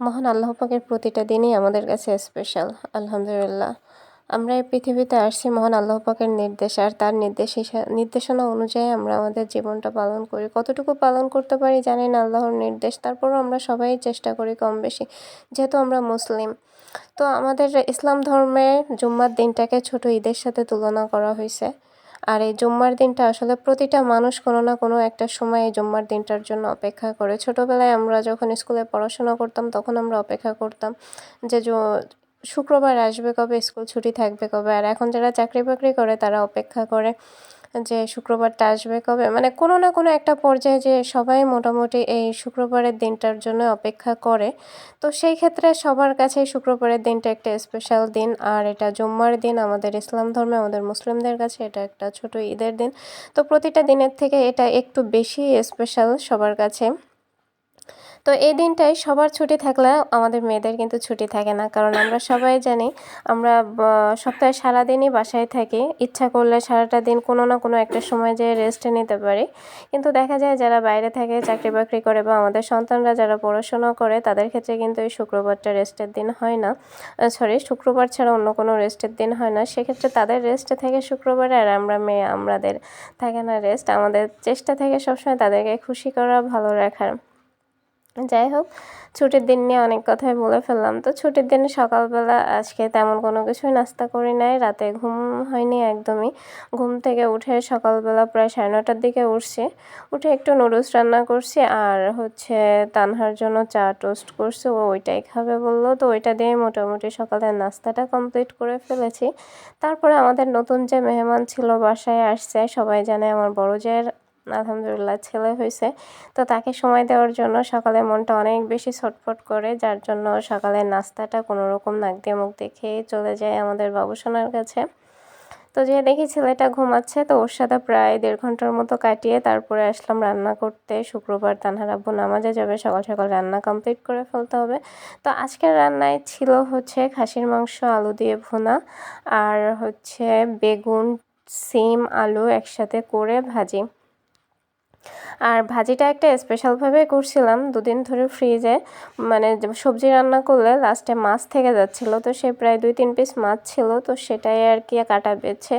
মহান আল্লাহ পাকের প্রতিটা দিনই আমাদের কাছে স্পেশাল আলহামদুলিল্লাহ। আমরা এই পৃথিবীতে আসছি মহান আল্লাহ পাকের নির্দেশ, আর তার নির্দেশ নির্দেশনা অনুযায়ী আমরা আমাদের জীবনটা পালন করি। কতটুকু পালন করতে পারি জানি না, আল্লাহর নির্দেশ, তারপরও আমরা সবাই চেষ্টা করি কম বেশি যেহেতু আমরা মুসলিম। তো আমাদের ইসলাম ধর্মে জুম্মার দিনটাকে ছোট ঈদের সাথে তুলনা করা হয়েছে। আর এই জুম্মার দিনটা আসলে প্রতিটা মানুষ কোনো না কোনো একটা সময় এই জুম্মার দিনটার জন্য অপেক্ষা করে। ছোটোবেলায় আমরা যখন স্কুলে পড়াশোনা করতাম, তখন আমরা অপেক্ষা করতাম যে শুক্রবার আসবে কবে, স্কুল ছুটি থাকবে কবে। আর এখন যারা চাকরি বাকরি করে, তারা অপেক্ষা করে। যে শুক্রবারটা আসবে কবে? মানে কোনো না কোনো একটা পর্যায়ে যে সবাই মোটামুটি এই শুক্রবারের দিনটার জন্য অপেক্ষা করে। তো সেই ক্ষেত্রে সবার কাছে শুক্রবারের দিনটা একটা স্পেশাল দিন। আর এটা জুম্মার দিন, আমাদের ইসলাম ধর্মে, আমাদের মুসলিমদের কাছে এটা একটা ছোট ঈদের দিন। তো প্রতিটা দিনের থেকে এটা একটু বেশি স্পেশাল সবার কাছে। তো এই দিনটাই সবার ছুটি থাকলে আমাদের মেয়েদের কিন্তু ছুটি থাকে না। কারণ আমরা সবাই জানি আমরা সপ্তাহে সারাদিনই বাসায় থাকি। ইচ্ছা করলে সারাটা দিন কোনো না কোনো একটা সময় যে রেস্টে নিতে পারি। কিন্তু দেখা যায় যারা বাইরে থাকে, চাকরি বাকরি করে বা আমাদের সন্তানরা যারা পড়াশোনা করে, তাদের ক্ষেত্রে কিন্তু এই শুক্রবারটা রেস্টের দিন হয় না। সরি শুক্রবার ছাড়া অন্য কোনো রেস্টের দিন হয় না। সেক্ষেত্রে তাদের রেস্টে থাকে শুক্রবারে আর আমরা মেয়ে আমাদের থাকে না রেস্ট আমাদের চেষ্টা থাকে সবসময় তাদেরকে খুশি করা, ভালো রাখার। যাই হোক, ছুটির দিন নিয়ে অনেক কথাই বলে ফেললাম। তো ছুটির দিনে সকালবেলা আজকে তেমন কোনো কিছুই নাস্তা করি নাই। রাতে ঘুম হয়নি একদমই। ঘুম থেকে উঠে সকালবেলা প্রায় সাড়ে নটার দিকে উঠছি। উঠে একটু নুডলস রান্না করছি আর হচ্ছে তানহার জন্য চা টোস্ট করছি। ও ওইটাই খাবে বলল। তো ওইটা দিয়ে মোটামুটি সকালের নাস্তাটা কমপ্লিট করে ফেলেছি। তারপরে আমাদের নতুন যে মেহমান ছিল বাসায় আসছে, সবাই জানে আমার বড় জায়ের আলহামদুলিল্লাহ, ছেলে হয়েছে তো তাকে সময় দেওয়ার জন্য সকালে মনটা অনেক বেশি ছটফট করে, যার জন্য সকালে নাস্তাটা কোনো রকম নাক দিয়ে মুখ দিয়ে খেয়ে চলে যায় আমাদের বাবুসোনার কাছে। তো যে দেখি ছেলেটা ঘুমাচ্ছে, তো ওর সাথে প্রায় দেড় ঘণ্টার মতো কাটিয়ে তারপরে আসলাম রান্না করতে। শুক্রবার তানহার আব্বু নামাজে যাবে, সকাল সকাল রান্না কমপ্লিট করে ফেলতে হবে। তো আজকের রান্নায় ছিল হচ্ছে খাসির মাংস, আলু দিয়ে ভুনা, আর হচ্ছে বেগুন, সিম, আলু একসাথে করে ভাজি। আর ভাজিটা একটা স্পেশালভাবে করছিলাম, দুদিন ধরে ফ্রিজে মানে সবজি রান্না করলে লাস্টে মাছ থেকে যাচ্ছিল, তো সে প্রায় দুই তিন পিস মাছ ছিল, তো সেটাই আর কি কাটা বেছে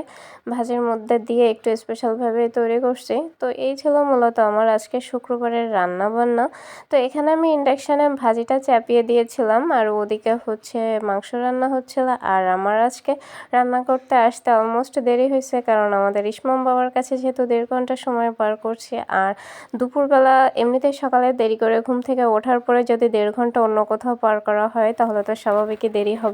ভাজির মধ্যে দিয়ে একটু স্পেশালভাবে তৈরি করছি। তো এই ছিল মূলত আমার আজকে শুক্রবারের রান্না বান্না তো এখানে আমি ইন্ডাকশানে ভাজিটা চাপিয়ে দিয়েছিলাম, আর ওদিকে হচ্ছে মাংস রান্না হচ্ছিল, আর আমার আজকে রান্না করতে আসতে অলমোস্ট দেরি হয়েছে, কারণ আমাদের ইসমাম বাবার কাছে যেহেতু দেড় ঘণ্টা সময় পার করছি আর দুপুরবেলা এমনিতেই সকালে দেরি করে ঘুম থেকে ওঠার পরে যদি দেড় ঘণ্টা অন্য কোথাও পার করা হয়, তাহলে তো স্বাভাবিকই দেরি হবে।